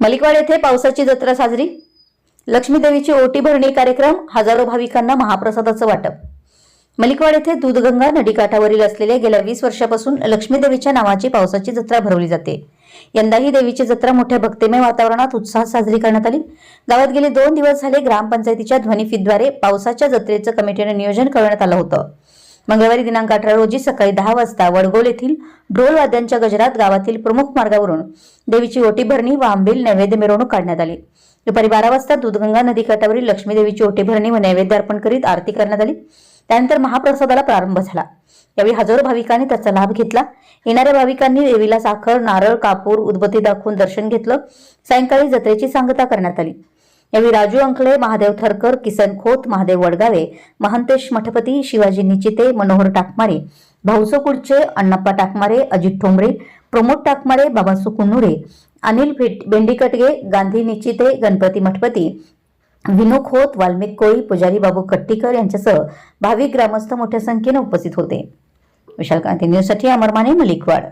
मलिकवाड येथे पावसाची जत्रा साजरी. लक्ष्मी देवीची ओटी भरणी कार्यक्रम हजारो भाविकांना महाप्रसादाचं वाटप. मलिकवाड येथे दूधगंगा नदीकाठावरील असलेल्या गेल्या वीस वर्षापासून लक्ष्मीदेवीच्या नावाची पावसाची जत्रा भरवली जाते. यंदाही देवीची जत्रा मोठ्या भक्तिमय वातावरणात उत्साहात साजरी करण्यात आली. गावात गेले दोन दिवस झाले ग्रामपंचायतीच्या ध्वनिफीतद्वारे पावसाच्या जत्रेचं कमिटीने नियोजन करण्यात आलं होतं. मंगळवारी दिनांक अठरा रोजी सकाळी दहा वाजता वडगोल येथील ढोलवाद्यांच्या गजरात गावातील प्रमुख मार्गावरून देवीची ओटी भरणी व आंबील नैवेद्य मिरवणूक काढण्यात आली. दुपारी बारा वाजता दूधगंगा नदीकाठावरील लक्ष्मी देवीची ओटी भरणी व नैवेद्य अर्पण करीत आरती करण्यात आली. त्यानंतर महाप्रसादाला प्रारंभ झाला. यावेळी हजारो भाविकांनी त्याचा लाभ घेतला. येणाऱ्या भाविकांनी देवीला साखर नारळ कापूर उदबत्ती दाखवून दर्शन घेतलं. सायंकाळी जत्रेची सांगता करण्यात आली. यावेळी राजू अंकळे महादेव थरकर किसन खोत महादेव वडगावे महंतेश मठपती शिवाजी निचिते मनोहर टाकमारे भाऊसो कुडचे अण्णाप्पा टाकमारे अजित ठोंबरे प्रमोद टाकमारे बाबा सुकुनुरे अनिल बेंडीकटगे गांधी निचिते गणपती मठपती विनू खोत वाल्मिक कोळी पुजारी बाबू कट्टीकर यांच्यासह भाविक ग्रामस्थ मोठ्या संख्येने उपस्थित होते. विशाल क्रांती न्यूजसाठी अमरमाने मलिकवाड.